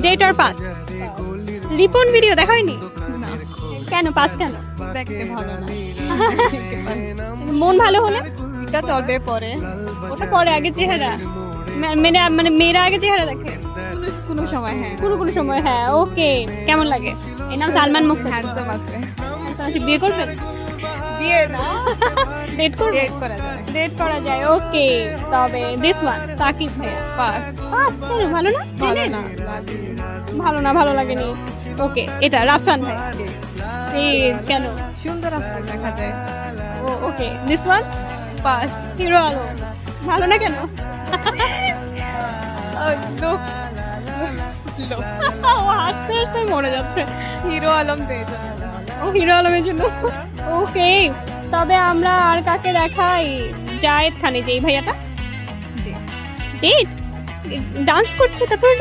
Date আর পাস Ripon video দেখা হয়নি কেন? পাস কেন? দেখতে ভালো না। মন ভালো হলে? এটা চলবে পরে। ওটা পরে আগে চেহারা। মে- মেয়েরা মানে মেয়েরা আগে চেহারা দেখে। কোনো কোনো সময় হ্যাঁ। কোনো কোনো সময় হ্যাঁ ওকে। কেমন লাগে? এর নাম সালমান মুখ হ্যান্ডসাম আছে। বিয়ে করবেন বিয়ে না। ডেট করবেন ডেট করা যায়। ডেট করা যায় ওকে তবে দিস ওয়ান সাকিব ভাইয়া। পাস পাস কেন ভালো না? ভালো না ভালো না। ভালো লাগেনি। ওকে এটা রাফসান ভাই। প্লিজ কেন? সুন্দর আছে দেখা যায়। ও okay this one pass hero আলো ভালো না কেন? লোক। ও হাসতে হাসতে মরে যাচ্ছে। হিরো আলম দিয়ে ও হিরো আলমের জন্য? ওকে তবে আমরা আর কাকে দেখাই? জায়েদ খানে যেই ভাইয়াটা। ডেট ডান্স করছে তারপর?